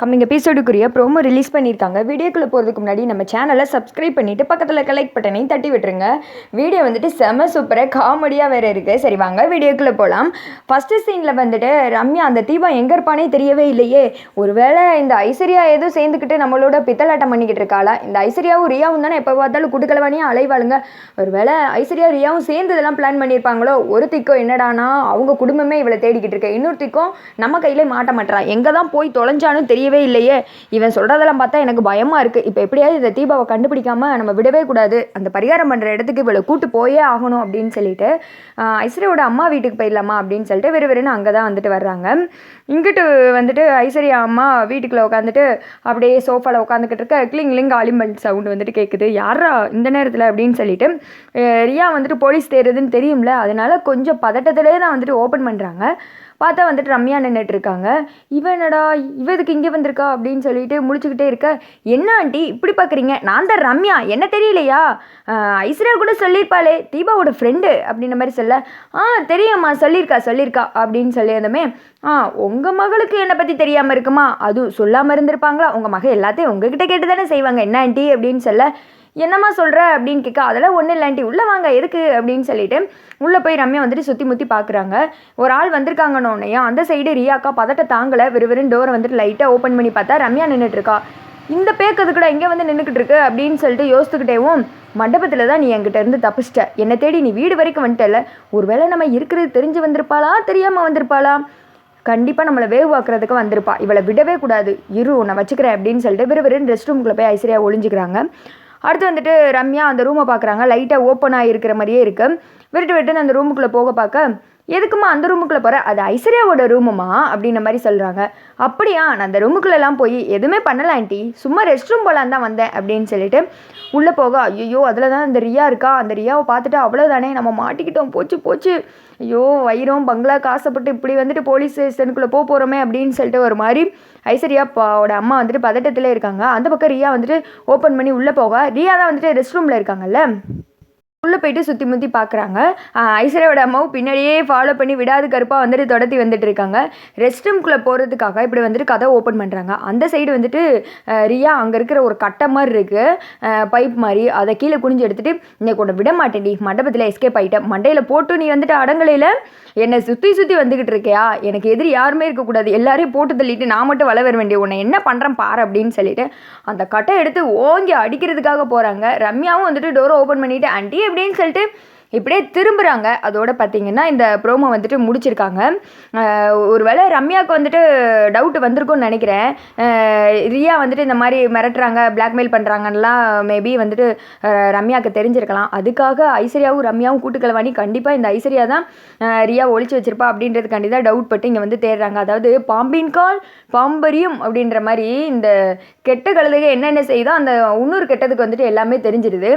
Coming எபிசோடுக்குரிய promo release பண்ணியிருக்காங்க. வீடியோக்குள்ளே போகிறதுக்கு முன்னாடி நம்ம சேனலை சப்ஸ்கிரைப் பண்ணிவிட்டு பக்கத்தில் கலெக்ட் லைக் பட்டனையும் தட்டி விட்டுருங்க. வீடியோ வந்துட்டு செம சூப்பராக காமெடியாக வேறு இருக்குது சரி வாங்க வீடியோக்குள்ளே போகலாம் ஃபஸ்ட்டு சீனில் வந்துட்டு ரம்யா அந்த தீபா எங்கே இருப்பானே தெரியவே இல்லையே. ஒருவேளை இந்த ஐஸ்வர்யா ஏதோ சேர்ந்துக்கிட்டு நம்மளோட பித்தலாட்டம் பண்ணிக்கிட்டு இருக்காளா? இந்த ஐஸ்வர்யாவும் ரியாவும் தானே எப்போ பார்த்தாலும் குடுக்கலவானியும் அலைவாளுங்க. ஒருவேளை ஐஸ்வர்யா ரியாவும் சேர்ந்து இதெல்லாம் பிளான் பண்ணியிருப்பாங்களோ? ஒரு திக்கோ என்னடானா அவங்க குடும்பமே இவளை தேடிக்கிட்டு இருக்கு. இன்னொரு திக்கம் நம்ம கையிலே மாட்ட மாட்டேறான் எங்கே தான் போய் தொலைஞ்சான்னு தெரியவே இல்லையே. இவன் சொல்கிறதெல்லாம் பார்த்தா எனக்கு பயமாக இருக்குது இப்போ எப்படியாவது இந்த தீபாவை கண்டுபிடிக்காம நம்ம விடவே கூடாது. அந்த பரிகாரம் பண்ணுற இடத்துக்கு இவளை கூட்டு போயே ஆகணும் அப்படின்னு சொல்லிட்டு ஆஹ் ஐஸ்வர்யாவோட அம்மா வீட்டுக்கு போயிடலாமா அப்படின்னு சொல்லிட்டு வெறு வெறுன்னு அங்கே தான் வந்துட்டு வர்றாங்க. இங்கிட்டு வந்துட்டு ஐஸ்வர்யா அம்மா வீட்டுக்குள்ளே உட்காந்துட்டு அப்படியே சோஃபாவில் உட்காந்துக்கிட்டு இருக்க கிளிங் கிளிங் ஆலிமெண்ட் சவுண்டு வந்துட்டு கேட்குது யாரா இந்த நேரத்தில்? அப்படின்னு சொல்லிட்டு ரியா வந்துட்டு போலீஸ் தேடுறதுன்னு தெரியும்ல. அதனால கொஞ்சம் பதட்டத்திலே தான் வந்துட்டு ஓப்பன் பண்ணுறாங்க பார்த்தா வந்துட்டு ரம்யா நின்றுட்டு இருக்காங்க. இவனடா இவதுக்கு இங்கே வந்திருக்கா அப்படின்னு சொல்லிட்டு முடிச்சுக்கிட்டே இருக்க என்ன ஆண்டி? இப்படி பார்க்குறீங்க நான் தான் ரம்யா. என்ன தெரியலையா? ஐஸ்வர்யா கூட சொல்லியிருப்பாளே. தீபாவோட ஃப்ரெண்டு அப்படின்ற மாதிரி சொல்ல ஆ தெரியும்மா. சொல்லியிருக்கா சொல்லியிருக்கா அப்படின்னு சொல்லியிருந்தோமே ஆ உங்கள் மகளுக்கு என்னை பற்றி தெரியாமல் இருக்குமா? அதுவும் சொல்லாமல் இருந்திருப்பாங்களா? உங்கள் மக எல்லாத்தையும் உங்ககிட்ட கேட்டு தானே செய்வாங்க. என்ன ஆண்டி? அப்படின்னு சொல்ல என்னம்மா சொல்கிற அப்படின்னு கேட்க அதெல்லாம் ஒன்றும் இல்லாண்டி உள்ளே வாங்க எதுக்கு? அப்படின்னு சொல்லிட்டு உள்ளே போய் ரம்யா வந்துட்டு சுற்றி முற்றி பார்க்குறாங்க ஒரு ஆள் வந்திருக்காங்கன்னொன்னே அந்த சைடு ரியாக்கா பதட்ட தாங்கலை விறுவிறுன்னு டோரை வந்துட்டு லைட்டாக ஓப்பன் பண்ணி பார்த்தா ரம்யா நின்றுட்டுருக்கா இந்த பேக்கு கூட இங்கே வந்து நின்றுக்கிட்டு இருக்கு? அப்படின்னு சொல்லிட்டு யோசித்துக்கிட்டேவும் மண்டபத்தில் தான் நீ என்கிட்ட இருந்து தப்பிச்சிட்ட. என்னை தேடி நீ வீடு வரைக்கும் வந்துட்டல. ஒருவேளை நம்ம இருக்கிறது தெரிஞ்சு வந்திருப்பாளா தெரியாமல் வந்திருப்பாளா? கண்டிப்பாக நம்மளை வேவு வாக்குறதுக்கு வந்திருப்பா. இவளை விடவே கூடாது. இரு உன்னை வச்சுக்கிறேன் அப்படின்னு சொல்லிட்டு விறுவிறுன்னு ரெஸ்ட் ரூம்குள்ளே போய் ஐஸ்வர்யா ஒழிஞ்சிக்கிறாங்க அடுத்து வந்துட்டு ரம்யா அந்த ரூமை பார்க்குறாங்க. லைட்டாக ஓப்பனாக இருக்கிற மாதிரியே இருக்குது விருட்டு விட்டுன்னு அந்த ரூமுக்குள்ளே போக பார்க்க எதுக்குமா அந்த ரூமுக்குள்ளே போகிற அது ஐஸ்வர்யாவோட ரூமுமா அப்படின்ன மாதிரி சொல்கிறாங்க அப்படியா நான் அந்த ரூமுக்குள்ளெல்லாம் போய் எதுவுமே பண்ணல ஆண்டி. சும்மா ரெஸ்ட் ரூம் போகலான் தான் வந்தேன் அப்படின்னு சொல்லிட்டு உள்ளே போக ஐயோ அதில் தான் அந்த ரியா இருக்கா? அந்த ரியாவை பார்த்துட்டு அவ்வளோதானே நம்ம மாட்டிக்கிட்டோம் போச்சு போச்சு. ஐயோ வயிறும் பங்களா காசப்பட்டு இப்படி வந்துட்டு போலீஸ் ஸ்டேஷனுக்குள்ளே போக போகிறோமே அப்படின்னு சொல்லிட்டு ஒரு மாதிரி ஐஸ்வர்யாவோட அம்மா வந்துட்டு பதட்டத்திலே இருக்காங்க. அந்த பக்கம் ரியா வந்துட்டு ஓப்பன் பண்ணி உள்ளே போக. ரியா தான் வந்துட்டு ரெஸ்ட் ரூமில் இருக்காங்கல்ல? உள்ளே போயிட்டு சுற்றி முற்றி பார்க்குறாங்க ஐஸ்வர்யாவோட அம்மாவும் பின்னாடியே ஃபாலோ பண்ணி விடாது கருப்பாக வந்துட்டு தொடர்த்தி வந்துட்டு இருக்காங்க. ரெஸ்ட் ரூம்குள்ளே போகிறதுக்காக இப்படி வந்துட்டு கதை ஓப்பன் பண்ணுறாங்க அந்த சைடு வந்துட்டு ரியா அங்கே இருக்கிற ஒரு கட்டை மாதிரி இருக்குது பைப் மாதிரி. அதை கீழே குனிஞ்சு எடுத்துகிட்டு இன்னைக்கு கூட விட மாட்டேன்டி. மண்டபத்தில் எஸ்கேப் ஆகிட்டேன் மண்டையில் போட்டு நீ வந்துட்டு அடங்கலையில். என்னை சுற்றி சுற்றி வந்துக்கிட்டு இருக்கியா? எனக்கு எதிரி யாருமே இருக்கக்கூடாது. எல்லாரையும் போட்டு தள்ளிட்டு நான் மட்டும் வள வர வேண்டிய உன்னை என்ன பண்ணுறேன் பாரு அப்படின்னு சொல்லிட்டு அந்த கட்டை எடுத்து ஓங்கி அடிக்கிறதுக்காக போகிறாங்க ரம்யாவும் வந்துட்டு டோரை ஓப்பன் பண்ணிவிட்டு ஆண்டியே அப்படின்னு சொல்லிட்டு இப்படியே திரும்புகிறாங்க அதோட பார்த்தீங்கன்னா இந்த ப்ரோமோ வந்துட்டு முடிச்சிருக்காங்க. ஒரு ஒருவேளை ரம்யாவுக்கு வந்துட்டு டவுட் வந்திருக்கும்னு நினைக்கிறேன். ரியா வந்துட்டு இந்த மாதிரி மிரட்டுறாங்க பிளாக்மெயில் பண்ணுறாங்கலாம் மேபி வந்துட்டு ரம்யாவுக்கு தெரிஞ்சிருக்கலாம். அதுக்காக ஐஸ்வர்யாவும் ரம்யாவும் கூட்டுக்கலவாணி கண்டிப்பாக இந்த ஐஸ்வர்யா தான் ரியா ஒழிச்சு வச்சிருப்பா அப்படின்றதுக்காண்டி தான் டவுட் பட்டு இங்கே வந்து தேடுறாங்க. அதாவது பாம்பின் கால் பாம்பரியும் அப்படின்ற மாதிரி இந்த கெட்ட கழுதைக என்னென்ன செய்தோ அந்த இன்னொரு கெட்டதுக்கு வந்துட்டு எல்லாமே தெரிஞ்சிருது.